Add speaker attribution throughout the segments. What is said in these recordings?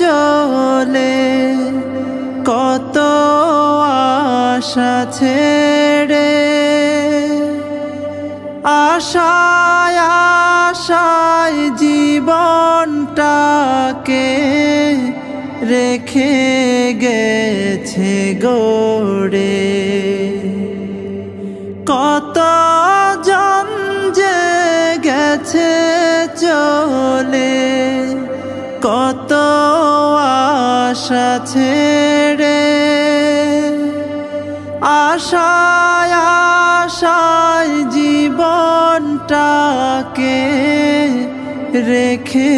Speaker 1: চলে কত আশা ছেড়ে আশায় আশায় জীবনটাকে রেখে গেছে গোড়ে। কত জন যে গেছে চলে, কত আশা ছেড়ে আশায় আশায় জীবনটাকে রেখে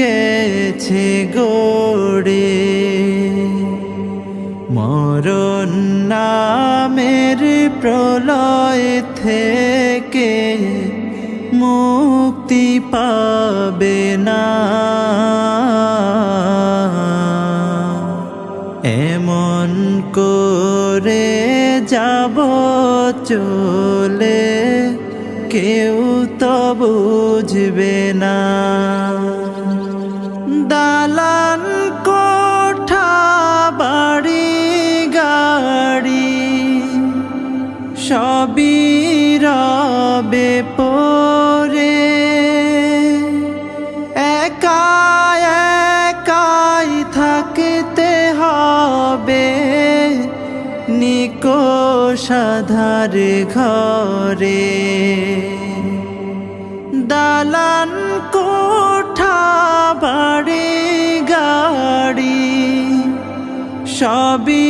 Speaker 1: গেছে গড়ে। মরণ নামের প্রলয় থেকে মুক্তি পাবে না। এমন করে যাব চলে কেউ তো বুঝবে না। দালান কোঠা বাড়ি গাড়ি সবই রবে সাধার ঘরে। দালান কোঠা বাড়ি গাড়ি, সবই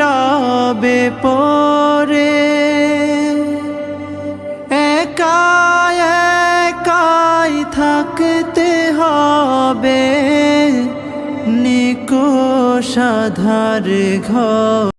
Speaker 1: রবে পরে। একা একাই থাকতে হবে নিকো সাধার ঘর